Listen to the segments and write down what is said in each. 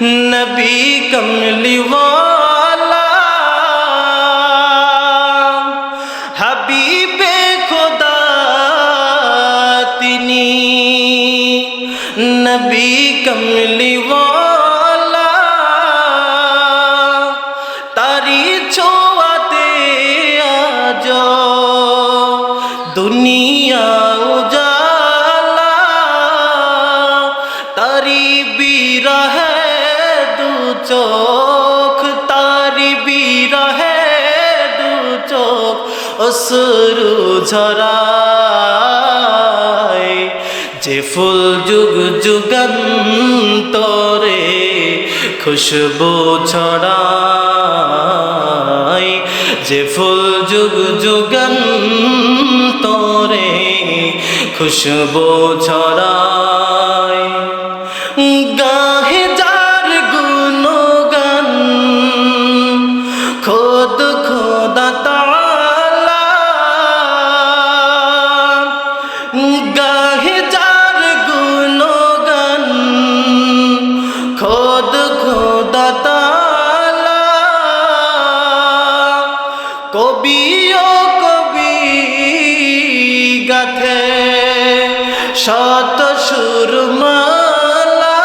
নবী কমলি হবিবে খোদা তিনি নবী কমলি তারি ছোয়াতে আজ দুনিয়া চোখ, তারি বিরহে দু চোখ অসরু ঝরায়। যে ফুল যুগ যুগান্তরে খুশবু ছড়ায়। যে ফুল যুগ যুগান্তরে খুশবু ছড়ায়। কবি ও কবি গাথে, শত সুরমালা,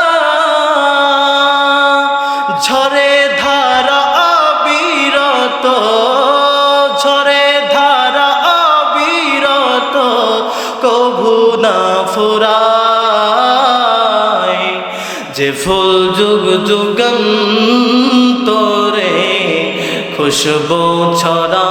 ঝরে ধারা অবিরত, ঝরে ধারা অবিরত, কভু না ফুরায় যে ফুল যুগ যুগান্তরে খুশবু ছড়া